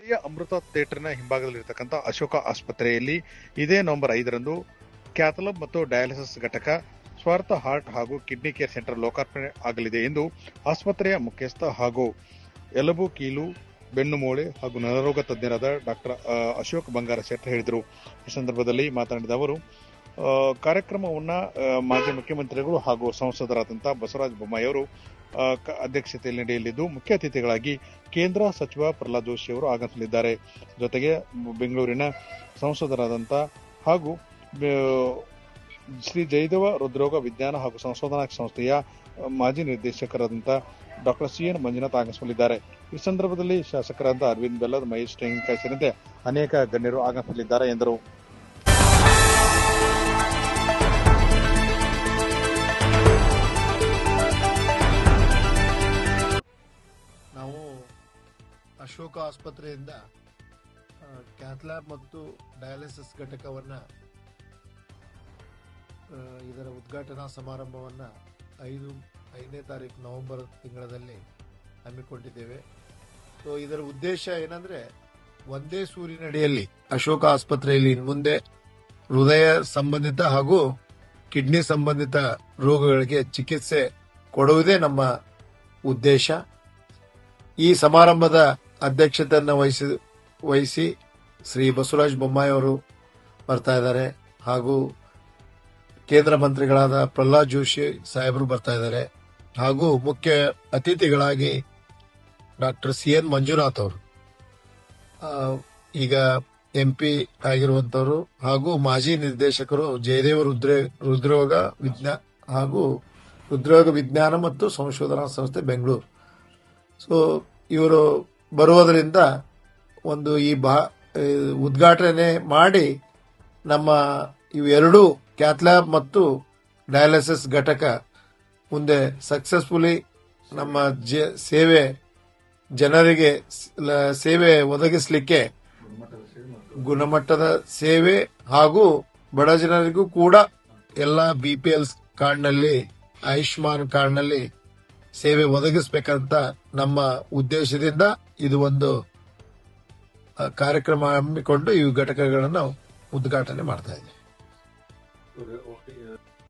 ಹಳೆಯ ಅಮೃತ ಥಿಯೇಟರ್ನ ಹಿಂಭಾಗದಲ್ಲಿರತಕ್ಕಂಥ ಅಶೋಕ ಆಸ್ಪತ್ರೆಯಲ್ಲಿ ಇದೇ ನವೆಂಬರ್ ಐದರಂದು ಕ್ಯಾಥಲಬ್ ಮತ್ತು ಡಯಾಲಿಸಿಸ್ ಘಟಕ, ಸ್ವಾರ್ಥ ಹಾರ್ಟ್ ಹಾಗೂ ಕಿಡ್ನಿ ಕೇರ್ ಸೆಂಟರ್ ಲೋಕಾರ್ಪಣೆ ಆಗಲಿದೆ ಎಂದು ಆಸ್ಪತ್ರೆಯ ಮುಖ್ಯಸ್ಥ ಹಾಗೂ ಎಲುಬು ಕೀಲು, ಬೆನ್ನು ಹಾಗೂ ನರರೋಗ ತಜ್ಞರಾದ ಡಾಕ್ಟರ್ ಅಶೋಕ್ ಬಂಗಾರ ಶೆಟ್ಟರ್ ಹೇಳಿದರು. ಈ ಸಂದರ್ಭದಲ್ಲಿ ಮಾತನಾಡಿದ ಅವರು ಕಾರ್ಯಕ್ರಮವನ್ನ ಮಾಜಿ ಮುಖ್ಯಮಂತ್ರಿಗಳು ಹಾಗೂ ಸಂಸದರಾದಂತಹ ಬಸವರಾಜ ಬೊಮ್ಮಾಯಿ ಅವರು ಅಧ್ಯಕ್ಷತೆಯಲ್ಲಿ ನಡೆಯಲಿದ್ದು, ಮುಖ್ಯ ಅತಿಥಿಗಳಾಗಿ ಕೇಂದ್ರ ಸಚಿವ ಪ್ರಹ್ಲಾದ್ ಜೋಶಿ ಅವರು ಆಗಮಿಸಲಿದ್ದಾರೆ. ಜೊತೆಗೆ ಬೆಂಗಳೂರಿನ ಸಂಸದರಾದಂಥ ಹಾಗೂ ಶ್ರೀ ಜಯದೇವ ಹೃದ್ರೋಗ ವಿಜ್ಞಾನ ಹಾಗೂ ಸಂಶೋಧನಾ ಸಂಸ್ಥೆಯ ಮಾಜಿ ನಿರ್ದೇಶಕರಾದಂಥ ಡಾಕ್ಟರ್ ಸಿ ಎನ್ ಮಂಜುನಾಥ್ ಆಗಮಿಸಲಿದ್ದಾರೆ. ಈ ಸಂದರ್ಭದಲ್ಲಿ ಶಾಸಕರಾದ ಅರವಿಂದ್ ಬೆಲ್ಲದ್, ಮಹೇಶ್ ತೆಂಗಿನಕಾಯಿ ಸೇರಿದಂತೆ ಅನೇಕ ಗಣ್ಯರು ಆಗಮಿಸಲಿದ್ದಾರೆ ಎಂದರು. ಅಶೋಕ ಆಸ್ಪತ್ರೆಯಿಂದ ಕ್ಯಾಥ್ಲ್ಯಾಬ್ ಮತ್ತು ಡಯಾಲಿಸಿಸ್ ಘಟಕವನ್ನು ಇದರ ಉದ್ಘಾಟನಾ ಸಮಾರಂಭವನ್ನು ಐದು, ಐದನೇ ತಾರೀಕು ನವೆಂಬರ್ ತಿಂಗಳಲ್ಲಿ ಹಮ್ಮಿಕೊಂಡಿದ್ದೇವೆ. ಸೊ ಇದರ ಉದ್ದೇಶ ಏನಂದ್ರೆ, ಒಂದೇ ಸೂರಿನಡಿಯಲ್ಲಿ ಅಶೋಕ ಆಸ್ಪತ್ರೆಯಲ್ಲಿ ಮುಂದೆ ಹೃದಯ ಸಂಬಂಧಿತ ಹಾಗೂ ಕಿಡ್ನಿ ಸಂಬಂಧಿತ ರೋಗಗಳಿಗೆ ಚಿಕಿತ್ಸೆ ಕೊಡುವುದೇ ನಮ್ಮ ಉದ್ದೇಶ. ಈ ಸಮಾರಂಭದ ಅಧ್ಯಕ್ಷತೆಯನ್ನು ವಹಿಸಿ ವಹಿಸಿ ಶ್ರೀ ಬಸವರಾಜ ಬೊಮ್ಮಾಯಿ ಅವರು ಬರ್ತಾ ಇದ್ದಾರೆ ಹಾಗೂ ಕೇಂದ್ರ ಮಂತ್ರಿಗಳಾದ ಪ್ರಹ್ಲಾದ್ ಜೋಶಿ ಸಾಹೇಬರು ಬರ್ತಾ ಇದ್ದಾರೆ ಹಾಗೂ ಮುಖ್ಯ ಅತಿಥಿಗಳಾಗಿ ಡಾಕ್ಟರ್ ಸಿ ಎನ್ ಮಂಜುನಾಥ್ ಅವರು. ಈಗ ಎಂ ಪಿ ಆಗಿರುವಂತವರು ಹಾಗೂ ಮಾಜಿ ನಿರ್ದೇಶಕರು ಜಯದೇವ ರುದ್ರ ಹೃದ್ರೋಗ ವಿಜ್ಞಾ, ಹಾಗೂ ಹೃದ್ರೋಗ ವಿಜ್ಞಾನ ಮತ್ತು ಸಂಶೋಧನಾ ಸಂಸ್ಥೆ ಬೆಂಗಳೂರು. ಸೊ ಇವರು ಬರುವುದರಿಂದ ಒಂದು ಈ ಬಾ ಉದ್ಘಾಟನೆ ಮಾಡಿ ನಮ್ಮ ಇವೆರಡೂ ಕ್ಯಾಥ್ಲ್ಯಾಬ್ ಮತ್ತು ಡಯಾಲಿಸಿಸ್ ಘಟಕ ಮುಂದೆ ಸಕ್ಸಸ್ಫುಲಿ ನಮ್ಮ ಸೇವೆ ಜನರಿಗೆ ಸೇವೆ ಒದಗಿಸಲಿಕ್ಕೆ ಗುಣಮಟ್ಟದ ಸೇವೆ ಹಾಗೂ ಬಡ ಜನರಿಗೂ ಕೂಡ ಎಲ್ಲ ಬಿ ಪಿ ಎಲ್ ಕಾರ್ಡ್ನಲ್ಲಿ, ಆಯುಷ್ಮಾನ್ ಕಾರ್ಡ್ನಲ್ಲಿ ಸೇವೆ ಒದಗಿಸಬೇಕಂತ ನಮ್ಮ ಉದ್ದೇಶದಿಂದ ಇದು ಒಂದು ಕಾರ್ಯಕ್ರಮ ಹಮ್ಮಿಕೊಂಡು ಈ ಘಟಕಗಳನ್ನು ಉದ್ಘಾಟನೆ ಮಾಡ್ತಾ ಇದ್ದೀವಿ.